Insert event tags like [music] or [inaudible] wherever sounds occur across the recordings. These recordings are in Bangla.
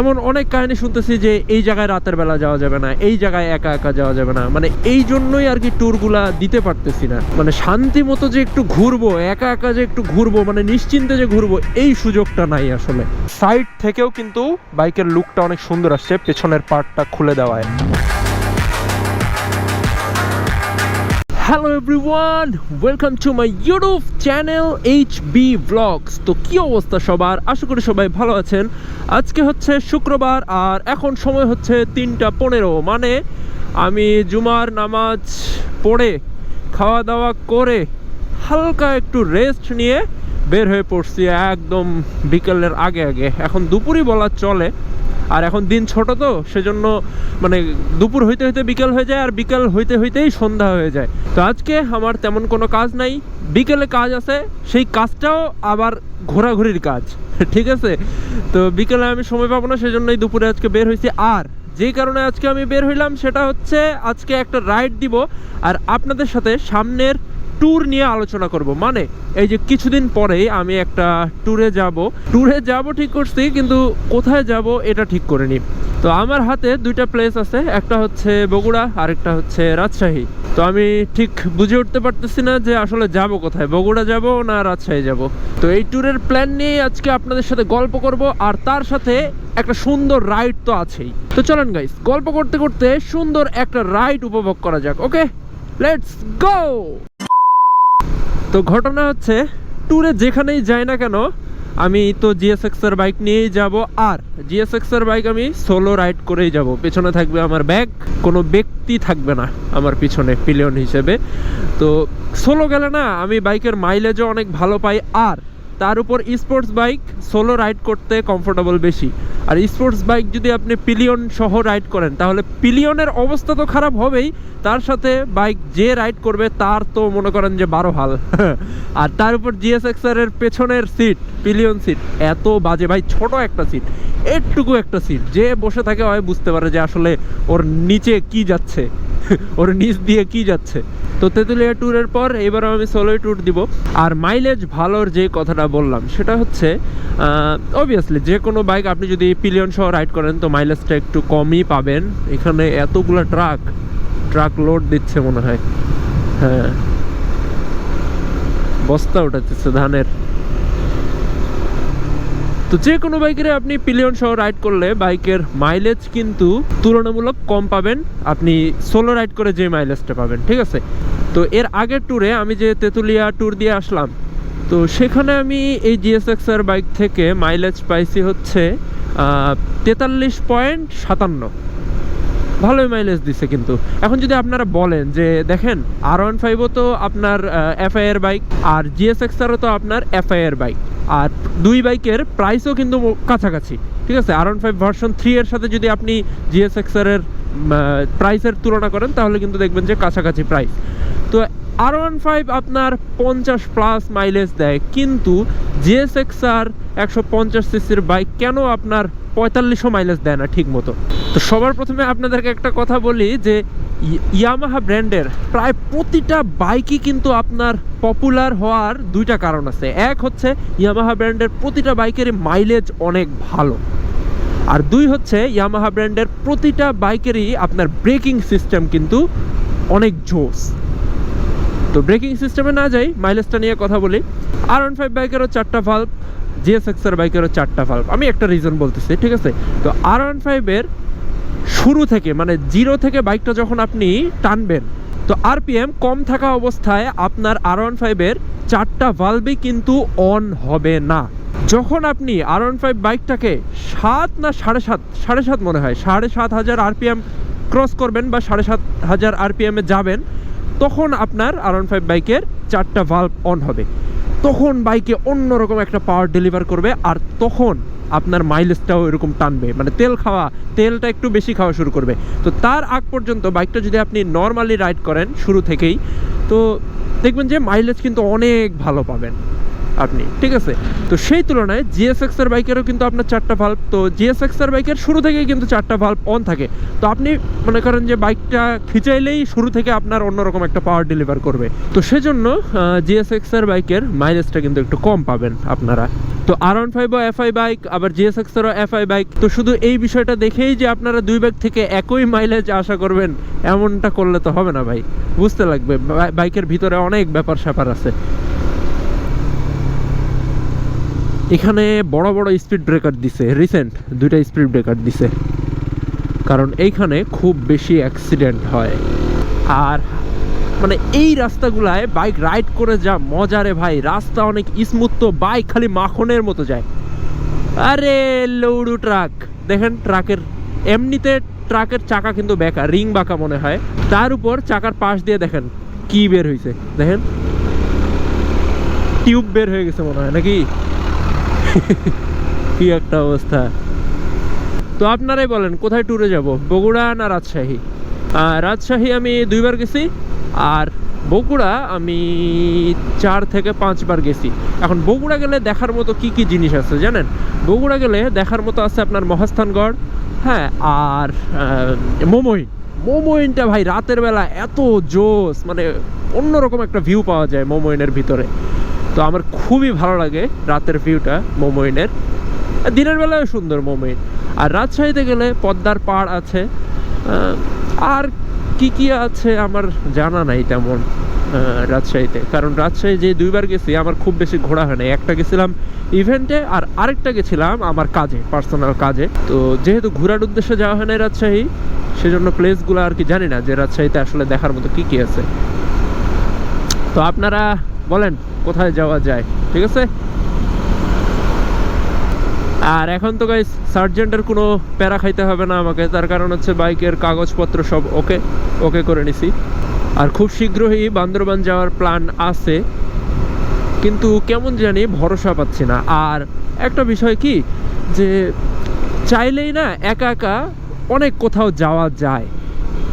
এমন অনেক কাহিনী শুনতেছি যে এই জায়গায় রাতের বেলা যাওয়া যাবে না, এই জায়গায় একা একা যাওয়া যাবে না। মানে এই জন্যই আর কি ট্যুরগুলা দিতে পারতেছি না। মানে শান্তি মতো যে একটু ঘুরবো, একা একা যে একটু ঘুরবো মানে নিশ্চিন্তে যে ঘুরবো, এই সুযোগটা নাই আসলে। সাইড থেকেও কিন্তু বাইকের লুকটা অনেক সুন্দর আসছে, পেছনের পার্টটা খুলে দেওয়ায়। Hello everyone welcome to my YouTube channel H B blogs তো কী অবস্থা সবার? আশা করি সবাই ভালো আছেন। আজকে হচ্ছে শুক্রবার আর এখন সময় হচ্ছে তিনটা পনেরো। মানে আমি জুমার নামাজ পড়ে খাওয়া দাওয়া করে হালকা একটু রেস্ট নিয়ে বের হয়ে পড়ছি একদম বিকেলের আগে আগে। এখন দুপুরই বলা চলে। আর এখন দিন ছোট তো, সেজন্য মানে দুপুর হইতে হইতে বিকেল হয়ে যায় আর বিকেল হইতে হইতেই সন্ধ্যা হয়ে যায়। তো আজকে আমার তেমন কোনো কাজ নাই। বিকেলে কাজ আছে, সেই কাজটাও আবার ঘোরাঘুরির কাজ। [laughs] ঠিক আছে? তো বিকেলে আমি সময় পাবো না, সেজন্যই দুপুরে আজকে বের হয়েছি আর যেই কারণে আজকে আমি বের হইলাম, সেটা হচ্ছে আজকে একটা রাইড দিব। আর আপনাদের সাথে সামনের ট্যুর নিয়ে আলোচনা করব। মানে এই যে কিছুদিন পরেই আমি একটা ট্যুরে যাব। ট্যুরে যাব ঠিক করছি, কিন্তু কোথায় যাব এটা ঠিক করে করিনি। তো আমার হাতে দুইটা প্লেস আছে, একটা হচ্ছে বগুড়া, আরেকটা হচ্ছে রাজশাহী। তো আমি ঠিক বুঝে উঠতে পারতেছি না যে আসলে যাব কোথায়, বগুড়া যাব না রাজশাহী যাব। তো এই ট্যুরের প্ল্যান নিয়ে আজকে আপনাদের সাথে গল্প করব, আর তার সাথে একটা সুন্দর রাইড তো আছেই। তো চলেন গাইস গল্প করতে করতে সুন্দর একটা রাইড উপভোগ করা যাক ওকে লেটস গো তো ঘটনা হচ্ছে ট্যুরে যেখানেই যাই না কেন, আমি তো জিএসএক্স এর বাইক নিয়েই যাব, আর জিএসএক্স এর বাইক আমি সোলো রাইড করেই যাব। পেছনে থাকবে আমার ব্যাগ কোনো ব্যক্তি থাকবে না আমার পিছনে পিলিয়ন হিসেবে। তো সোলো গেলে না, আমি বাইকের মাইলেজও অনেক ভালো পাই, আর তার উপর স্পোর্টস বাইক সোলো রাইড করতে কমফোর্টেবল বেশি। আর স্পোর্টস বাইক যদি আপনি পিলিয়ন সহ রাইড করেন, তাহলে পিলিয়নের অবস্থা তো খারাপ হবেই, তার সাথে বাইক যে রাইড করবে তার তো মনে করেন যে বারো হাল। [laughs] আর তার উপর জিএসএক্সআর এর পেছনের সিট পিলিয়ন সিট এত বাজে ভাই, ছোট একটা সিট এটুকু একটা সিট যে বসে থাকে হয় বুঝতে পারে যে আসলে ওর নিচে কি যাচ্ছে, [laughs] ওর নিচ দিয়ে কি যাচ্ছে। তো তেঁতুলিয়া ট্যুরের পর এবারও আমি সোলোই ট্যুর দিব। আর মাইলেজ ভালোর যে কথাটা বললাম, সেটা হচ্ছে অবভিয়াসলি যে কোনো বাইক আপনি যদি পিলিয়ন সহ রাইড করেন, তো মাইলেজটা একটু কমই পাবেন। এখানে এতগুলো ট্রাক ট্রাক লোড দিচ্ছে মনে হয়। হ্যাঁ। বস্তা উঠাচ্ছে ধানের। তো যে কোনো বাইকের আপনি পিলিয়ন সহ রাইড করলে বাইকের মাইলেজ কিন্তু তুলনামূলক কম পাবেন। আপনি সোলো রাইড করে যে মাইলেজটা পাবেন, ঠিক আছে? তো এর আগের ট্যুরে আমি যে তেঁতুলিয়া ট্যুর দিয়ে আসলাম তো সেখানে আমি এই জিএসএক্স এর বাইক থেকে মাইলেজ পাইছি হচ্ছে তেতাল্লিশ পয়েন্ট সাতান্ন। ভালোই মাইলেজ দিছে কিন্তু। এখন যদি আপনারা বলেন যে, দেখেন আর ওয়ান ফাইভও তো আপনার এফআই এর বাইক আর জিএসএক্স আরও তো আপনার এফআই এর বাইক আর দুই বাইকের প্রাইসও কিন্তু কাছাকাছি, ঠিক আছে? আর ওয়ান ফাইভ ভার্সন থ্রি এর সাথে যদি আপনি জিএসএক্স এর প্রাইসের তুলনা করেন, তাহলে কিন্তু দেখবেন যে কাছাকাছি প্রাইস তো আর ওয়ান ফাইভ আপনার পঞ্চাশ প্লাস মাইলেজ দেয়। কিন্তু জিএসএক্স আর একশো পঞ্চাশ সিসির বাইক কেন আপনার পঁয়তাল্লিশশো মাইলেজ দেয় না ঠিক মতো তো সবার প্রথমে আপনাদেরকে একটা কথা বলি যে ইয়ামাহা ব্র্যান্ডের প্রায় প্রতিটা বাইকই কিন্তু আপনার পপুলার হওয়ার দুইটা কারণ আছে। এক হচ্ছে ইয়ামাহা ব্র্যান্ডের প্রতিটা বাইকেরই মাইলেজ অনেক ভালো। আর দুই হচ্ছে ইয়ামাহা ব্র্যান্ডের প্রতিটা বাইকেরই আপনার ব্রেকিং সিস্টেম কিন্তু অনেক জোস। তো ব্রেকিং সিস্টেমে না যাই মাইলেজটা নিয়ে কথা বলি। আর ওয়ান ফাইভ বাইকেরও চারটা ভাল্ব জিএসএক্স এর বাইকেরও চারটা ভাল্ব আমি একটা রিজন বলতেছি, ঠিক আছে? তো আর ওয়ান ফাইভের শুরু থেকে মানে জিরো থেকে বাইকটা যখন আপনি টানবেন, তো আরপিএম কম থাকা অবস্থায় আপনার আর ওয়ান ফাইভের চারটা ভালভই কিন্তু অন হবে না। যখন আপনি আর ওয়ান ফাইভ বাইকটাকে সাত না সাড়ে সাত সাড়ে সাত মনে হয়, সাড়ে সাত হাজার আরপিএম ক্রস করবেন বা সাড়ে সাত হাজার আরপিএমে যাবেন তখন আপনার আর ফাইভ বাইকের চারটা ভাল্ব অন হবে। তখন বাইকে অন্যরকম একটা পাওয়ার ডেলিভার করবে আর তখন আপনার মাইলেজটাও এরকম টানবে। মানে তেল খাওয়া, তেলটা একটু বেশি খাওয়া শুরু করবে। তো তার আগ পর্যন্ত বাইকটা যদি আপনি নর্মালি রাইড করেন শুরু থেকেই, তো দেখবেন যে মাইলেজ কিন্তু অনেক ভালো পাবেন। আপনি, ঠিক আছে? তো সেই তুলনায় জিএসএক্স এর বাইকেরও কিন্তু আপনার চারটা ভাল্ব তো জিএসএক্স এর বাইকের শুরু থেকেই কিন্তু চারটা ভাল্ব অন থাকে। তো আপনি মনে করেন যে বাইকটা খিচাইলেই শুরু থেকে আপনার অন্যরকম একটা পাওয়ার ডেলিভার করবে। তো সেজন্য জিএসএক্স এর বাইকের মাইলেজটা কিন্তু একটু কম পাবেন আপনারা। তো আর ওয়ান ফাইভ এফআই বাইক আবার জিএসএক্স এরও এফআই বাইক তো শুধু এই বিষয়টা দেখেই যে আপনারা দুই বাইক থেকে একই মাইলেজ আশা করবেন, এমনটা করলে তো হবে না ভাই। বুঝতে লাগবে বাইকের ভিতরে অনেক ব্যাপার স্যাপার আছে। এখানে বড় বড় স্পিড ব্রেকার দিছে রিসেন্ট দুইটা স্পিড ব্রেকার দিছে। কারণ এইখানে খুব বেশি অ্যাক্সিডেন্ট হয়। আর মানে এই রাস্তাগুলায় বাইক রাইড করে যা মজা রে ভাই, রাস্তা অনেক স্মুথ তো বাইক খালি মাখনের মতো যায়। আরে লৌড়ু ট্রাক দেখেন ট্রাকের এমনিতে ট্রাকের চাকা কিন্তু বেকা রিং বাঁকা মনে হয়। তার উপর চাকার পাশ দিয়ে দেখেন কি বের হয়েছে দেখেন টিউব বের হয়ে গেছে মনে হয়, নাকি? কি একটা অবস্থা। তো আপনারাই বলেন, কোথায় ট্যুরে যাব? বগুড়া না রাজশাহী? রাজশাহী আমি দুইবার গেছি, আর বগুড়া আমি চার থেকে পাঁচবার গেছি। এখন বগুড়া গেলে দেখার মতো কি কি জিনিস আছে জানেন? বগুড়া গেলে দেখার মতো আছে আপনার মহাস্থানগড় হ্যাঁ আর মোমোইন মোমোইনটা ভাই, রাতের বেলা এত জোস মানে অন্যরকম একটা ভিউ পাওয়া যায় মোমোইনের ভিতরে। তো আমার খুবই ভালো লাগে রাতের ভিউটা মোমোইনের। দিনের বেলায় সুন্দর মোমোইন। আর রাজশাহীতে গেলে পদ্মার পাড় আছে। আর কি কি আছে আমার জানা নাই তেমন রাজশাহীতে। কারণ রাজশাহী যে দুইবার গেছি, আমার খুব বেশি ঘোরা হয় না একটা গেছিলাম ইভেন্টে আর আরেকটা গেছিলাম আমার কাজে পার্সোনাল কাজে। তো যেহেতু ঘোরার উদ্দেশ্যে যাওয়া হয় না রাজশাহী, সেজন্য প্লেসগুলো আর কি জানি না যে রাজশাহীতে আসলে দেখার মতো কি কি আছে। তো আপনারা বলেন, কোথায় যাওয়া যায়, ঠিক আছে? আর এখন তো গাইস সার্জেন্টের কোনো প্যারা খাইতে হবে না আমাকে, তার কারণ হচ্ছে বাইকের কাগজপত্র সব ওকে ওকে করে নিছি। আর খুব শীঘ্রই বান্দরবান যাওয়ার প্ল্যান আছে, কিন্তু কেমন জানি ভরসা পাচ্ছি না। আর একটা বিষয় কি, যে চাইলেই না একা একা অনেক কোথাও যাওয়া যায়।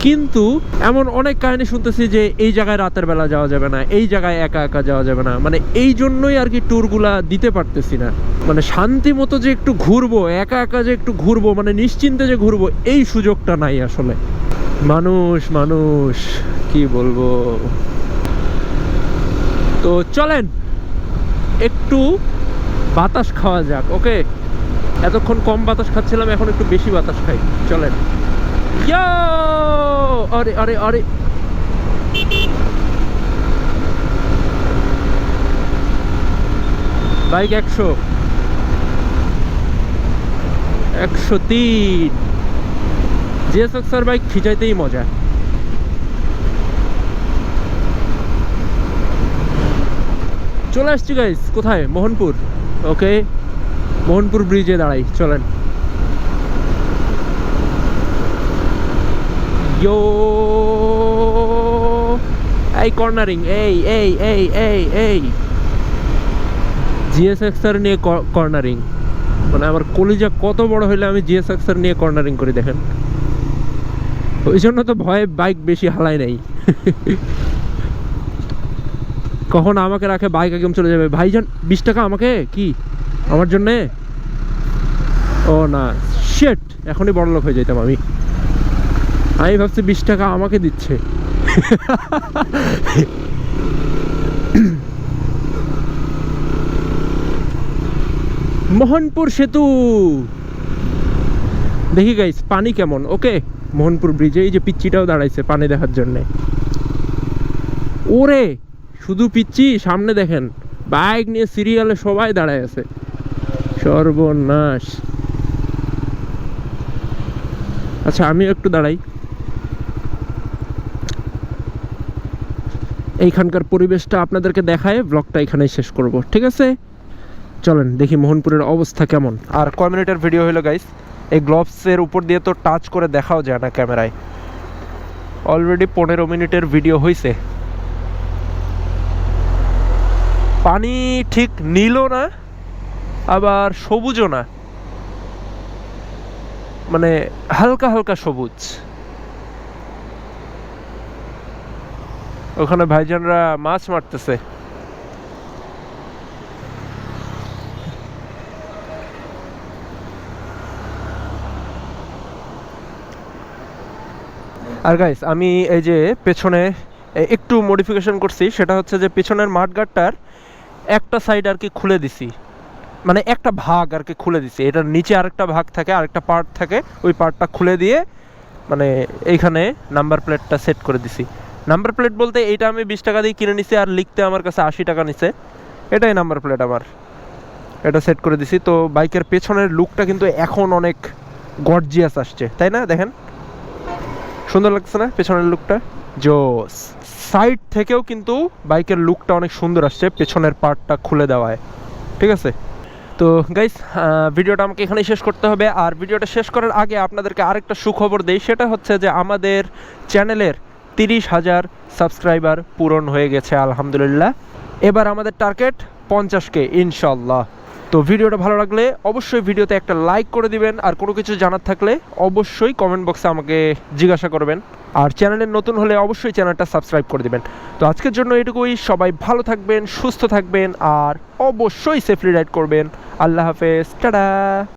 কিন্তু এমন অনেক কাহিনী শুনতেছি যে এই জায়গায় রাতের বেলা যাওয়া যাবে না, এই জায়গায় একা একা যাওয়া যাবে না। মানে এই জন্যই আর কি ট্যুরগুলা দিতে পারতেছি না। মানে শান্তি মতো যে একটু ঘুরবো, একা একা যে একটু ঘুরবো মানে নিশ্চিন্তে যে ঘুরবো, এই সুযোগটা নাই আসলে। মানুষ মানুষ, কি বলব? তো চলেন, একটু বাতাস খাওয়া যাক, ওকে? এতক্ষণ কম বাতাস খাচ্ছিলাম, এখন একটু বেশি বাতাস খাই। চলেন। ইয়ো! আরে আরে আরে। বাইক একশো। একশো তিন। জিএস জিএসএক্সআর বাইক খিচাইতেই মজা। চলে আসছি গাইস কোথায়? মোহনপুর। ওকে মোহনপুর ব্রিজে দাঁড়াই, চলেন। ইয়ো এই কর্নারিং এই এই এই এই এই জিএসএক্সআর নিয়ে কর্নারিং মানে আমার কলিজা কত বড় হইলে আমি জিএসএক্সআর নিয়ে কর্নারিং করি দেখেন। ওই জন্য তো ভয়ে বাইক বেশি হালাই নাই। [laughs] কখন আমাকে রাখে বাইক একদম চলে যাবে। ভাইজান, বিশ টাকা আমাকে? কি? আমার জন্যে? ও না শেট এখনই বড় লোক হয়ে যেতাম আমি। আমি ভাবছি বিশ টাকা আমাকে দিচ্ছে। মোহনপুর সেতু। দেখি গাইস পানি কেমন? ওকে মোহনপুর ব্রিজে এই যে পিচ্চিটাও দাঁড়াইছে পানি দেখার জন্যে। ওরে, শুধু পিচ্ছি সামনে দেখেন বাইক নিয়ে সিরিয়ালে সবাই দাঁড়ায় আছে। সর্বনাশ। আচ্ছা আমিও একটু দাঁড়াই। এইখানকার পরিবেশটা আপনাদেরকে দেখায় ব্লগটা এখানেই শেষ করব, ঠিক আছে? চলেন, দেখি মোহনপুরের অবস্থা কেমন। আর কয় মিনিটের ভিডিও হলো গাইস এই গ্লোভসের উপর দিয়ে তো টাচ করে দেখাও যায় না ক্যামেরায়। অলরেডি পনেরো মিনিটের ভিডিও হয়েছে পানি ঠিক নীলও না, আবার সবুজও না। মানে হালকা হালকা সবুজ। ওখানে ভাইজানরা মাছ মারতেছে। আর গাইস আমি এই যে পেছনে একটু মডিফিকেশন করছি, সেটা হচ্ছে যে পেছনের মাঠঘাটটার একটা সাইড আর কি খুলে দিছি। মানে একটা ভাগ আর কি খুলে দিছি। এটার নিচে আরেকটা ভাগ থাকে, আরেকটা পার্ট থাকে, ওই পার্টটা খুলে দিয়ে মানে এইখানে নাম্বার প্লেটটা সেট করে দিছি। নাম্বার প্লেট বলতে এইটা আমি বিশ টাকা দিয়ে কিনে নিছি আর লিখতে আমার কাছে আশি টাকা নিছে। এটাই নাম্বার প্লেট আমার। এটা সেট করে দিছি। তো বাইকের পেছনের লুকটা কিন্তু এখন অনেক গর্জিয়াস আসছে। তাই না? দেখেন। সুন্দর লাগছে না পেছনের লুকটা জোস সাইড থেকেও কিন্তু বাইকের লুকটা অনেক সুন্দর আসছে পেছনের পার্টটা খুলে দেওয়ায়। ঠিক আছে? তো গাইস ভিডিওটা আমাকে এখানেই শেষ করতে হবে। আর ভিডিওটা শেষ করার আগে আপনাদেরকে আরেকটা সুখবর দেই। সেটা হচ্ছে যে আমাদের চ্যানেলের তিরিশ হাজার সাবস্ক্রাইবার পূরণ হয়ে গেছে, আলহামদুলিল্লাহ। এবার আমাদের টার্গেট পঞ্চাশকে ইনশাল্লাহ তো ভিডিওটা ভালো লাগলে অবশ্যই ভিডিওতে একটা লাইক করে দিবেন, আর কোনো কিছু জানার থাকলে অবশ্যই কমেন্ট বক্সে আমাকে জিজ্ঞাসা করবেন। আর চ্যানেলে নতুন হলে অবশ্যই চ্যানেলটা সাবস্ক্রাইব করে দিবেন। তো আজকের জন্য এটুকুই সবাই ভালো থাকবেন, সুস্থ থাকবেন, আর অবশ্যই সেফলি রাইড করবেন। আল্লাহ হাফেজ, টাটা!